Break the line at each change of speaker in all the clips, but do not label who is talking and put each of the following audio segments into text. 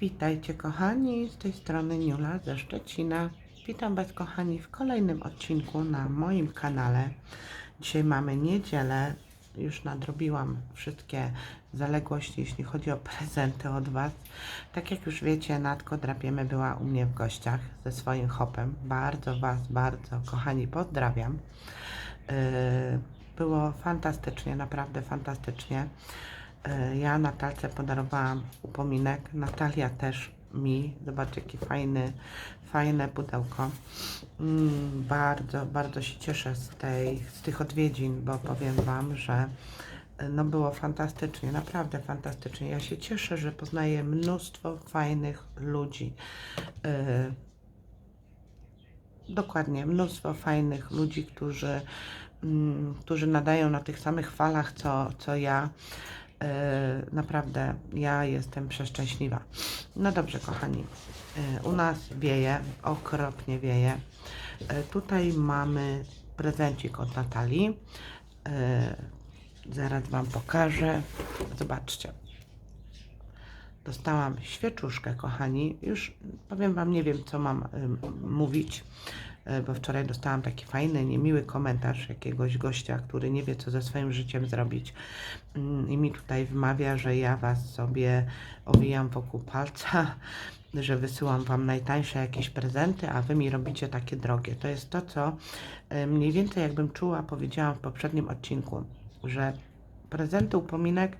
Witajcie kochani, z tej strony Niula ze Szczecina. Witam Was kochani w kolejnym odcinku na moim kanale. Dzisiaj mamy niedzielę, już nadrobiłam wszystkie zaległości, jeśli chodzi o prezenty od Was. Tak jak już wiecie, Natko Drapiemy była u mnie w gościach ze swoim hopem. Bardzo Was, bardzo kochani pozdrawiam. Yy, Było fantastycznie, naprawdę fantastycznie. E, Ja Natalce podarowałam upominek. Natalia też mi. Zobaczcie, jakie fajny, fajne pudełko. Mm, bardzo, bardzo się cieszę z, tej, z tych odwiedzin, bo powiem Wam, że e, no było fantastycznie, naprawdę fantastycznie. Ja się cieszę, że poznaję mnóstwo fajnych ludzi. E, Dokładnie, mnóstwo fajnych ludzi, którzy, mm, którzy nadają na tych samych falach, co, co ja. E, naprawdę, ja jestem przeszczęśliwa. No dobrze, kochani, e, u nas wieje, okropnie wieje. E, tutaj mamy prezencik od Natalii. Zaraz Wam pokażę. Zobaczcie. Dostałam świeczuszkę, kochani. Już powiem Wam, nie wiem, co mam mówić, bo wczoraj dostałam taki fajny, niemiły komentarz jakiegoś gościa, który nie wie, co ze swoim życiem zrobić. Ym, I mi tutaj wmawia, że ja Was sobie owijam wokół palca, że wysyłam Wam najtańsze jakieś prezenty, a Wy mi robicie takie drogie. To jest to, co y, mniej więcej jakbym czuła, powiedziałam w poprzednim odcinku, że prezenty, upominek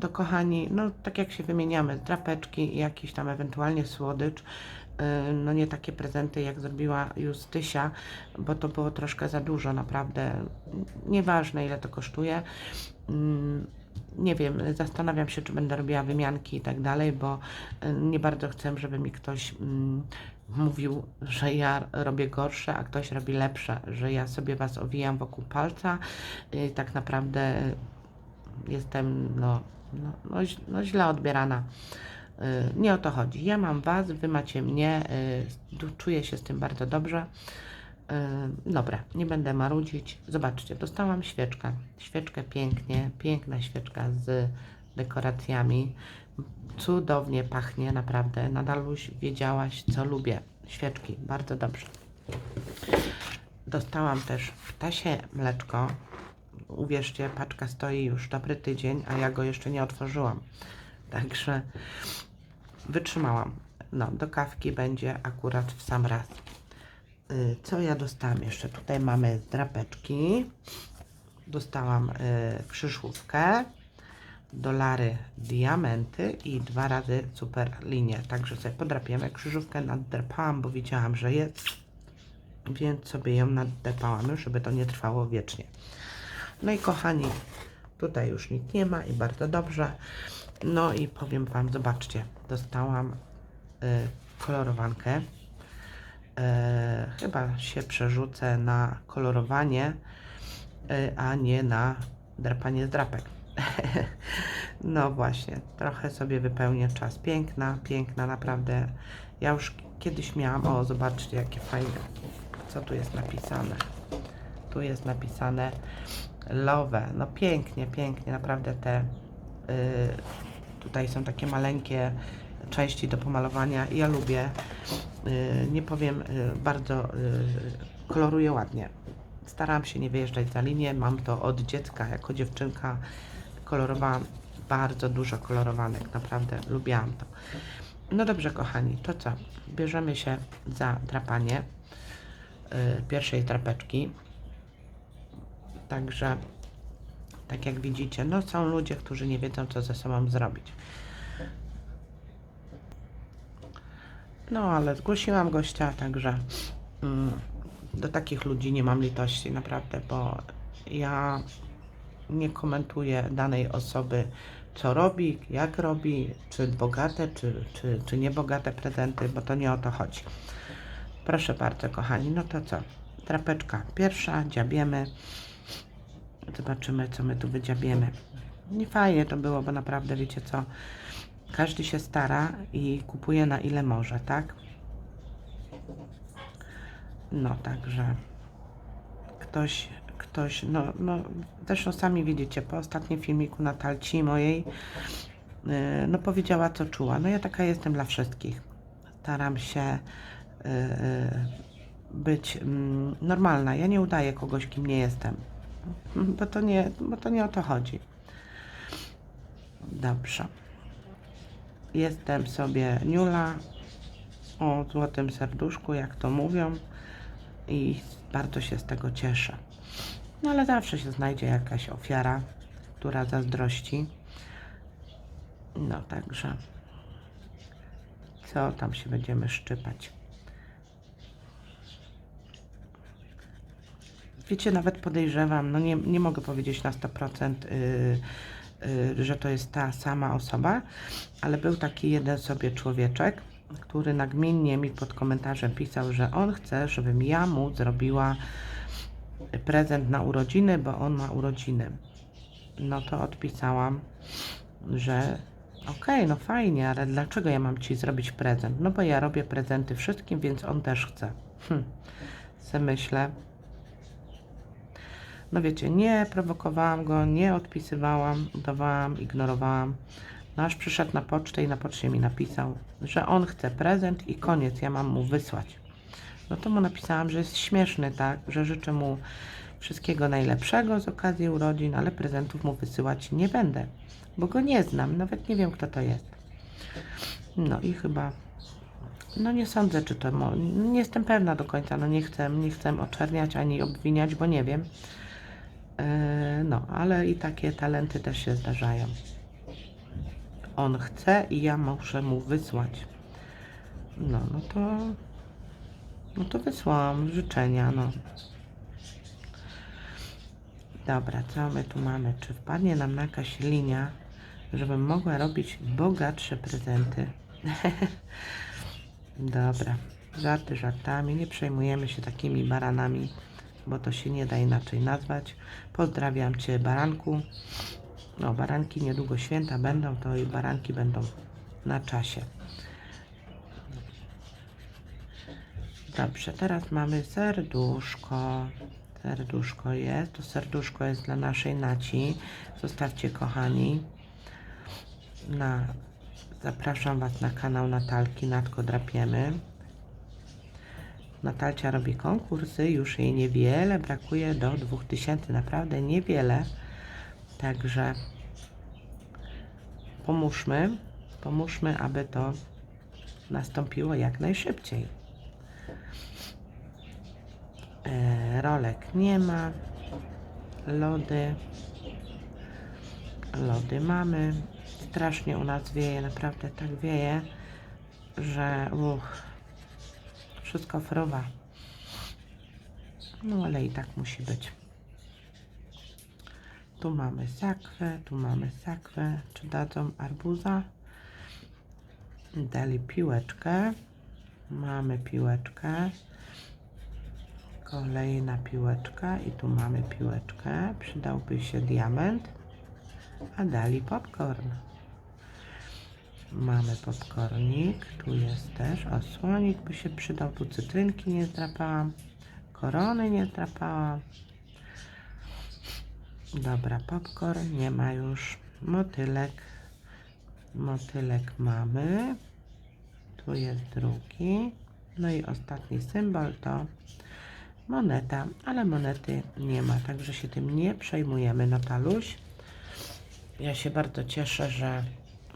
to kochani, no tak jak się wymieniamy, drapeczki i jakiś tam ewentualnie słodycz, no nie takie prezenty jak zrobiła Justysia, bo to było troszkę za dużo naprawdę, nieważne ile to kosztuje. Mm, Nie wiem, zastanawiam się, czy będę robiła wymianki i tak dalej, bo y, nie bardzo chcę, żeby mi ktoś mm, mówił, że ja robię gorsze, a ktoś robi lepsze, że ja sobie was owijam wokół palca i tak naprawdę jestem no, no, no, no źle odbierana. Y, Nie o to chodzi. Ja mam Was, Wy macie mnie. y, Czuję się z tym bardzo dobrze. Y, Dobra, nie będę marudzić. Zobaczcie, dostałam świeczkę. Świeczkę pięknie, piękna świeczka z dekoracjami. Cudownie pachnie, naprawdę. Nadaluś wiedziałaś, co lubię. Świeczki, bardzo dobrze. Dostałam też ptasie mleczko. Uwierzcie, paczka stoi już dobry tydzień, a ja go jeszcze nie otworzyłam. Także wytrzymałam. No, do kawki będzie akurat w sam raz. Y, Co ja dostałam jeszcze? Tutaj mamy drapeczki. Dostałam y, krzyżówkę, dolary, diamenty i dwa razy super linię. Także sobie podrapiemy. Krzyżówkę naddrapałam, bo widziałam, że jest, więc sobie ją naddepałam, żeby to nie trwało wiecznie. No i kochani, tutaj już nic nie ma i bardzo dobrze. No i powiem Wam, zobaczcie, dostałam y, kolorowankę. Y, chyba się przerzucę na kolorowanie, y, a nie na drapanie z drapek. no właśnie, trochę sobie wypełnię czas. Piękna, piękna, naprawdę. Ja już kiedyś miałam, o zobaczcie jakie fajne, co tu jest napisane. Tu jest napisane love. No pięknie, pięknie, naprawdę te y, tutaj są takie maleńkie części do pomalowania. Ja lubię, y, nie powiem, y, bardzo y, koloruje ładnie. Starałam się nie wyjeżdżać za linię, mam to od dziecka, jako dziewczynka kolorowałam bardzo dużo kolorowanek, naprawdę lubiłam to. No dobrze, kochani, to co? Bierzemy się za drapanie pierwszej drapeczki. Także, tak jak widzicie, no są ludzie, którzy nie wiedzą, co ze sobą zrobić. No, ale zgłosiłam gościa, także mm, do takich ludzi nie mam litości, naprawdę, bo ja nie komentuję danej osoby, co robi, jak robi, czy bogate, czy, czy, czy niebogate prezenty, bo to nie o to chodzi. Proszę bardzo, kochani, no to co? Trapeczka pierwsza, dziabiemy. Zobaczymy, co my tu wydziabiemy. Nie fajnie to było, bo naprawdę wiecie co, każdy się stara i kupuje na ile może, tak? No, także ktoś, ktoś, no, no, zresztą sami widzicie, po ostatnim filmiku Natalci mojej, y, no powiedziała co czuła. No ja taka jestem dla wszystkich. Staram się y, y, być mm, normalna. Ja nie udaję kogoś, kim nie jestem. Bo to nie, bo to nie o to chodzi. Dobrze. Jestem sobie Niula o złotym serduszku, jak to mówią, i bardzo się z tego cieszę. No ale zawsze się znajdzie jakaś ofiara, która zazdrości. No także, co tam się będziemy szczypać? Wiecie, nawet podejrzewam, no nie, nie mogę powiedzieć na 100%, yy, yy, że to jest ta sama osoba, ale był taki jeden sobie człowieczek, który nagminnie mi pod komentarzem pisał, że on chce, żebym ja mu zrobiła prezent na urodziny, bo on ma urodziny. No to odpisałam, że okej, no fajnie, ale dlaczego ja mam ci zrobić prezent? No bo ja robię prezenty wszystkim, więc on też chce. Hm. Se myślę. No wiecie, nie prowokowałam go, nie odpisywałam, udawałam, ignorowałam. No aż przyszedł na pocztę i na poczcie mi napisał, że on chce prezent i koniec, ja mam mu wysłać. No to mu napisałam, że jest śmieszny, tak, że życzę mu wszystkiego najlepszego z okazji urodzin, ale prezentów mu wysyłać nie będę, bo go nie znam, nawet nie wiem kto to jest. No i chyba, no nie sądzę, czy to, nie jestem pewna do końca, no nie chcę, nie chcę oczerniać ani obwiniać, bo nie wiem. Eee, no, ale i takie talenty też się zdarzają. On chce i ja muszę mu wysłać. No, no to no to wysłałam życzenia, no. Dobra, co my tu mamy? Czy wpadnie nam na jakaś linia, żebym mogła robić bogatsze prezenty? Dobra, żarty żartami, nie przejmujemy się takimi baranami, bo to się nie da inaczej nazwać. Pozdrawiam Cię, baranku. No, baranki niedługo święta będą, to i baranki będą na czasie. Dobrze, teraz mamy serduszko. Serduszko jest. To serduszko jest dla naszej Naci. Zostawcie, kochani. Na, zapraszam Was na kanał Natalki Natko Drapiemy. Natalcia robi konkursy, już jej niewiele, brakuje do 2000, naprawdę niewiele. Także pomóżmy, pomóżmy, aby to nastąpiło jak najszybciej. E, rolek nie ma. Lody. Lody mamy. Strasznie u nas wieje, naprawdę tak wieje, że uch, wszystko fruwa. No ale i tak musi być. Tu mamy sakwę, tu mamy sakwę. Czy dadzą arbuza? Dali piłeczkę. Mamy piłeczkę. Kolejna piłeczka i tu mamy piłeczkę. Przydałby się diament. A dali popcorn. Mamy popcornik. Tu jest też osłonik by się przydał. Tu cytrynki nie zdrapałam. Korony nie zdrapałam. Dobra, popcorn nie ma już. Motylek. Motylek mamy. Tu jest drugi. No i ostatni symbol to moneta, ale monety nie ma, także się tym nie przejmujemy, Nataluś. Ja się bardzo cieszę, że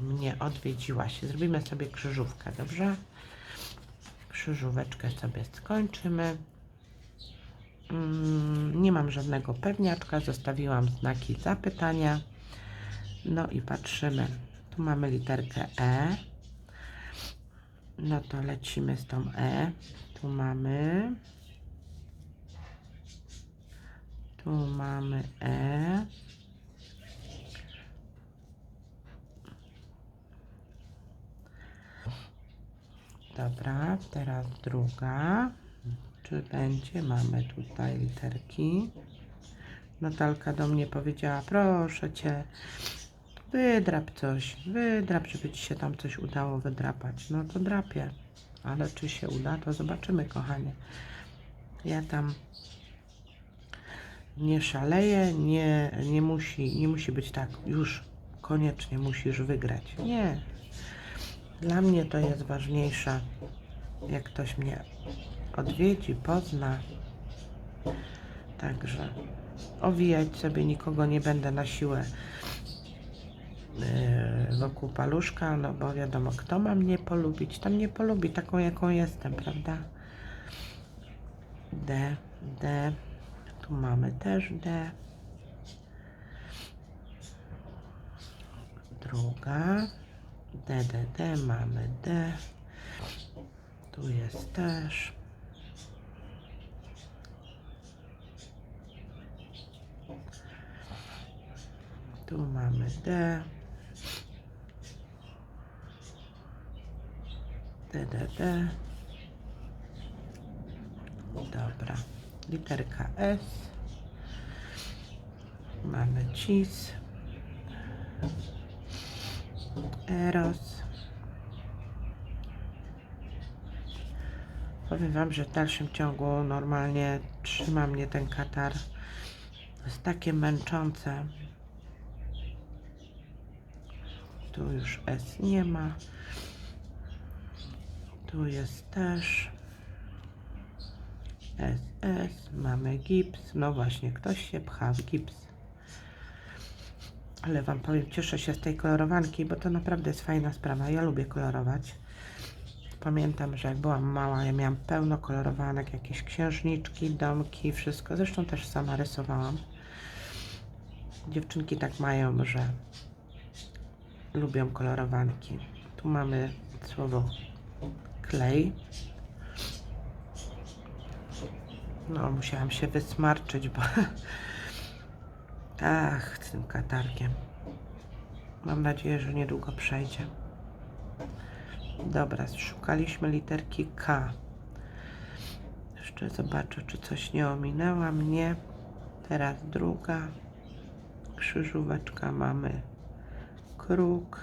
mnie odwiedziłaś. Zrobimy sobie krzyżówkę, dobrze? Krzyżóweczkę sobie skończymy. Mm, nie mam żadnego pewniaczka, zostawiłam znaki zapytania. No i patrzymy. Tu mamy literkę E. No to lecimy z tą E. Tu mamy. Tu mamy E. Dobra, teraz druga. Czy będzie? Mamy tutaj literki. Natalka do mnie powiedziała, proszę Cię, wydrap coś, wydrap, żeby Ci się tam coś udało wydrapać. No to drapię, ale czy się uda, to zobaczymy, kochanie. Ja tam nie szaleję, nie, nie, musi, nie musi być tak już koniecznie musisz wygrać. Nie. Dla mnie to jest ważniejsza, jak ktoś mnie odwiedzi, pozna. Także owijać sobie nikogo nie będę na siłę yy, wokół paluszka, no bo wiadomo, kto ma mnie polubić, to mnie polubi taką, jaką jestem, prawda? D, D, tu mamy też D. Druga, D, D, D, mamy D. Tu jest też. Tu mamy D. D, D, D. Dobra. Literka S. Mamy cis. Eros. Powiem Wam, że w dalszym ciągu normalnie trzyma mnie ten katar. Jest takie męczące. Tu już S nie ma. Tu jest też SS. Mamy gips. No właśnie, ktoś się pcha w gips. Ale Wam powiem, cieszę się z tej kolorowanki, bo to naprawdę jest fajna sprawa. Ja lubię kolorować. Pamiętam, że jak byłam mała, ja miałam pełno kolorowanek, jakieś księżniczki, domki, wszystko. Zresztą też sama rysowałam. Dziewczynki tak mają, że lubią kolorowanki. Tu mamy słowo klej. No, musiałam się wysmarczyć, bo ach, z tym katarkiem. Mam nadzieję, że niedługo przejdzie. Dobra, szukaliśmy literki K. Jeszcze zobaczę, czy coś nie ominęła mnie. Teraz druga krzyżóweczka mamy kruk.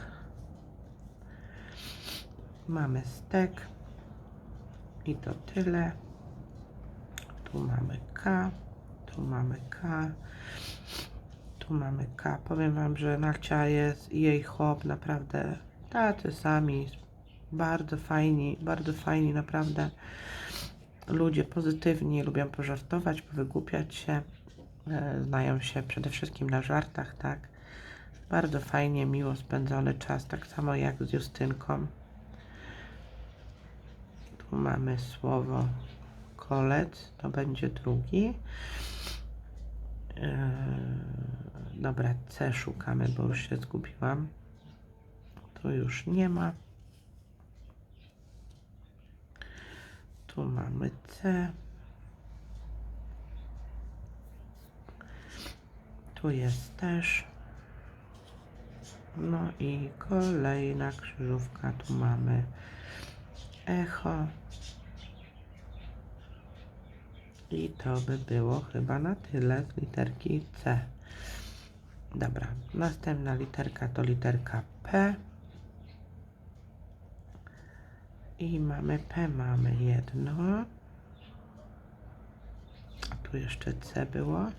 Mamy stek. I to tyle. Tu mamy K. Tu mamy K. Tu mamy K. Powiem Wam, że Narcia jest i jej chłop naprawdę tacy sami. Bardzo fajni, bardzo fajni, naprawdę. Ludzie pozytywni, lubią pożartować, powygłupiać się. E, Znają się przede wszystkim na żartach, tak. Bardzo fajnie, miło spędzony czas, tak samo jak z Justynką. Tu mamy słowo kolec, to będzie drugi. Eee, dobra, C szukamy, bo już się zgubiłam. Tu już nie ma. Tu mamy C. Tu jest też. No i kolejna krzyżówka. Tu mamy echo. I to by było chyba na tyle z literki C. Dobra, następna literka to literka P. I mamy P, mamy jedno. A tu jeszcze C było.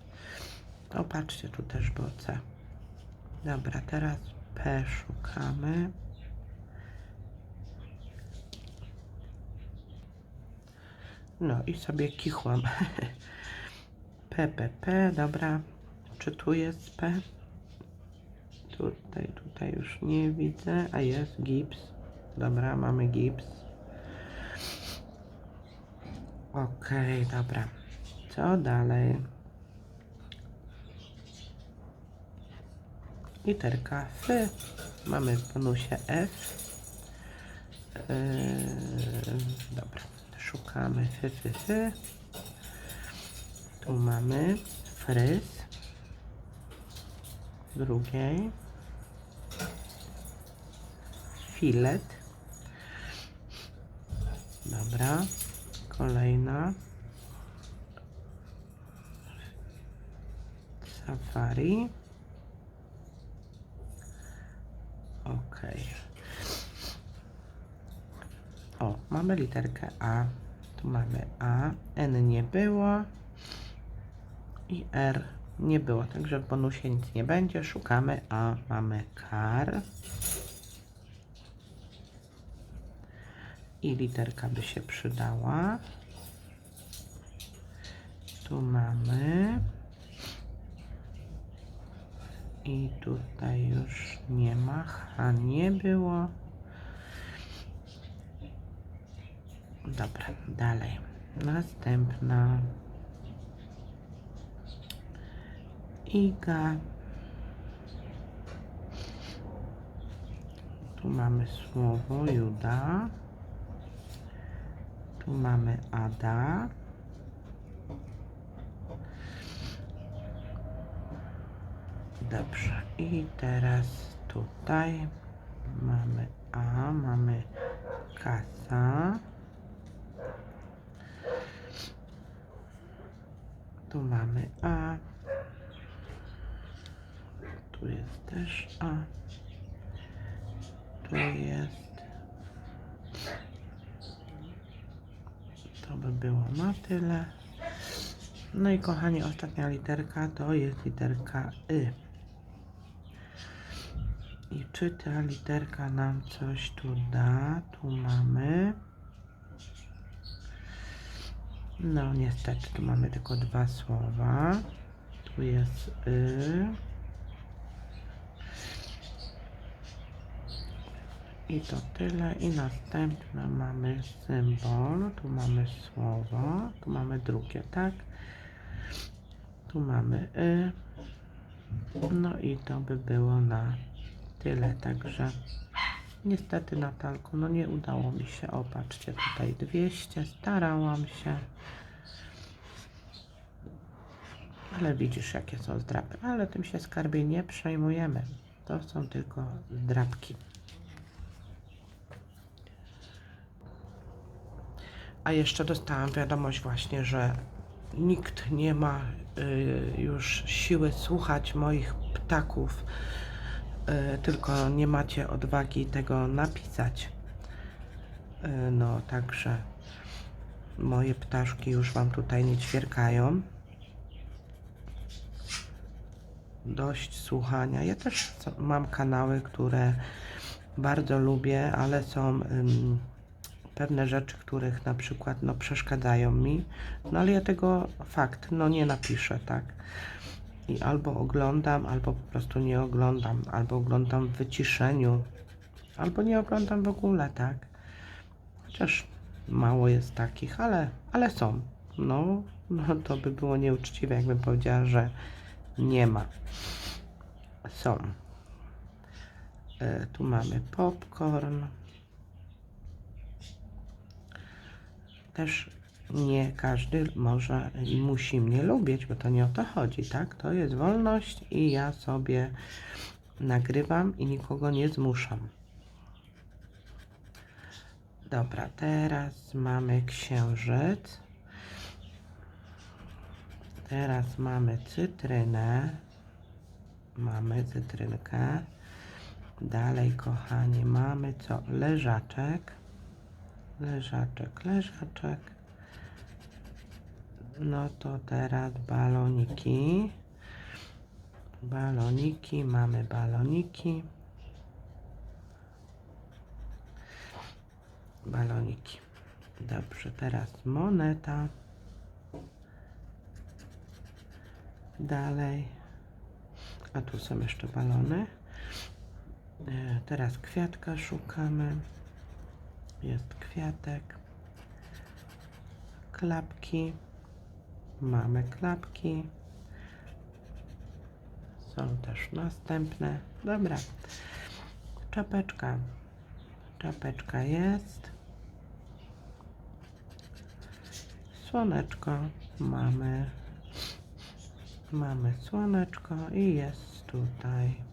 O, patrzcie, tu też było C. Dobra, teraz P szukamy. No i sobie kichłam. P, P, P, dobra. Czy tu jest P? Tutaj, tutaj już nie widzę, a jest gips. Dobra, mamy gips. Okej, dobra. Co dalej? Literka F. Mamy w bonusie F. Yy, dobra, szukamy F, F, F. Tu mamy fryz. Drugiej. Filet. Dobra. Kolejna. Safari. Ok. O, mamy literkę A. Tu mamy A. N nie było. I R Nie było, także w bonusie nic nie będzie. Szukamy, a mamy kar. I literka by się przydała. Tu mamy. I tutaj już nie ma. H nie było. Dobra, dalej. Następna. Iga. Tu mamy słowo Juda. Tu mamy Ada. Dobrze. I teraz tutaj mamy A, mamy kasa. Tu mamy A. Tu jest też A. Tu jest. To by było na tyle. No i kochani, ostatnia literka to jest literka Y. I czy ta literka nam coś tu da? Tu mamy. No niestety, tu mamy tylko dwa słowa. Tu jest y. I to tyle. I następne mamy symbol. Tu mamy słowo. Tu mamy drugie, tak? Tu mamy y. No i to by było na tyle. Także niestety Natalku, no nie udało mi się. Opatrzcie tutaj 200. Starałam się. Ale widzisz, jakie są zdrapy. Ale tym się skarbie nie przejmujemy. To są tylko zdrapki. A jeszcze dostałam wiadomość właśnie, że nikt nie ma y, już siły słuchać moich ptaków, y, tylko nie macie odwagi tego napisać. Y, no, także moje ptaszki już Wam tutaj nie ćwierkają. Dość słuchania. Ja też mam kanały, które bardzo lubię, ale są pewne rzeczy, których na przykład no, przeszkadzają mi. No ale ja tego fakt, no nie napiszę, tak. I albo oglądam, albo po prostu nie oglądam, albo oglądam w wyciszeniu, albo nie oglądam w ogóle, tak. Chociaż mało jest takich, ale, ale są. No, no to by było nieuczciwe, jakbym powiedziała, że nie ma. Są. E, tu mamy popcorn. Też nie każdy może i musi mnie lubić, bo to nie o to chodzi, tak? To jest wolność i ja sobie nagrywam i nikogo nie zmuszam. Dobra, teraz mamy księżyc. Teraz mamy cytrynę. Mamy cytrynkę. Dalej, kochani, mamy co? Leżaczek. Leżaczek, leżaczek. No to teraz baloniki. Baloniki, mamy baloniki. Baloniki. Dobrze, teraz moneta. Dalej. A tu są jeszcze balony. E, Teraz kwiatka szukamy. Jest kwiatek. Klapki. Mamy klapki. Są też następne. Dobra. Czapeczka. Czapeczka jest. Słoneczko. Mamy. Mamy słoneczko i jest tutaj.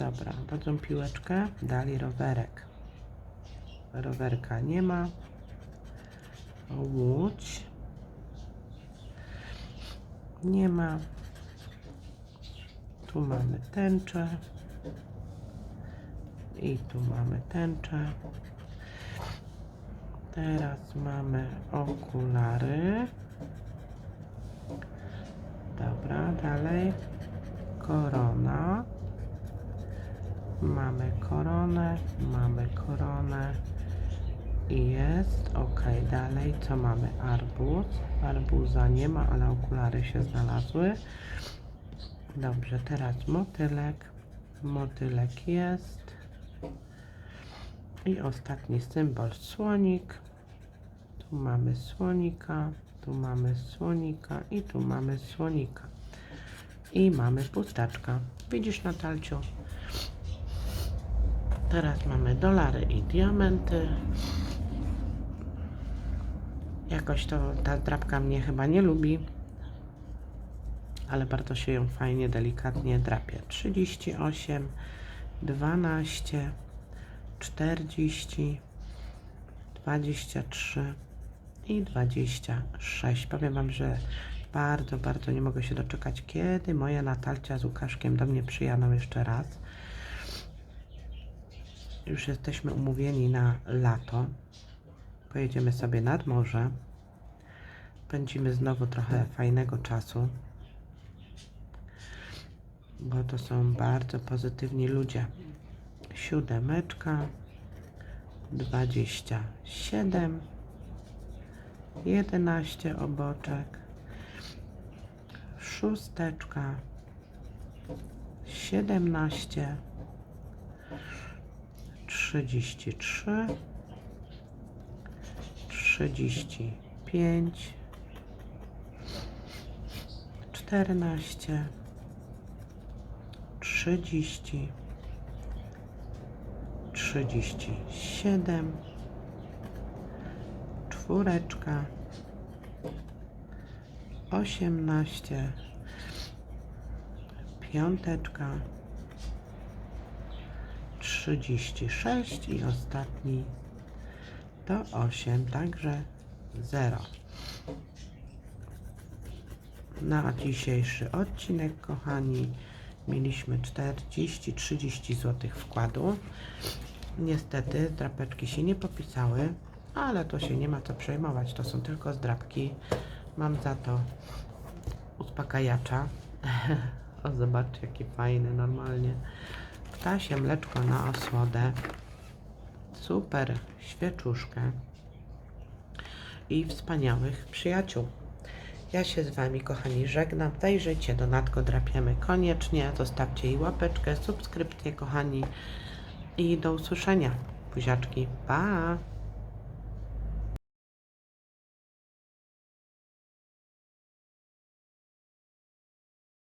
Dobra, dadzą piłeczkę, dali rowerek. Rowerka nie ma. Łódź. Nie ma. Tu mamy tęczę. I tu mamy tęczę. Teraz mamy okulary. Dobra, dalej. Korona. Mamy koronę, mamy koronę. I jest, ok, dalej co mamy? Arbuz. Arbuza nie ma, ale okulary się znalazły. Dobrze, teraz motylek. Motylek jest. I ostatni symbol słonik. Tu mamy słonika, tu mamy słonika i tu mamy słonika. I mamy pustaczka. Widzisz Natalciu? Teraz mamy dolary i diamenty. Jakoś to ta drapka mnie chyba nie lubi, ale bardzo się ją fajnie, delikatnie drapie. 38, 12, 40, 23 i 26. Powiem Wam, że bardzo, bardzo nie mogę się doczekać, kiedy moja Natalcia z Łukaszkiem do mnie przyjadą jeszcze raz. Już jesteśmy umówieni na lato. Pojedziemy sobie nad morze. Spędzimy znowu trochę fajnego czasu. Bo to są bardzo pozytywni ludzie. Siódemeczka, 27, 11 oboczek, szósteczka, 17, 33, 35, 14, 30, 37, czwóreczka, 18, piąteczka, 36 i ostatni to 8, także 0. Na dzisiejszy odcinek, kochani, mieliśmy 40-30 zł wkładu. Niestety drapeczki się nie popisały, ale to się nie ma co przejmować, to są tylko zdrapki. Mam za to uspokajacza. o, zobaczcie, jaki fajny, normalnie. Ptasie mleczko na osłodę. Super świeczuszkę. I wspaniałych przyjaciół. Ja się z Wami, kochani, żegnam. Zajrzyjcie do Natko Drapiemy koniecznie. Zostawcie jej łapeczkę, subskrypcję, kochani. I do usłyszenia. Buziaczki. Pa!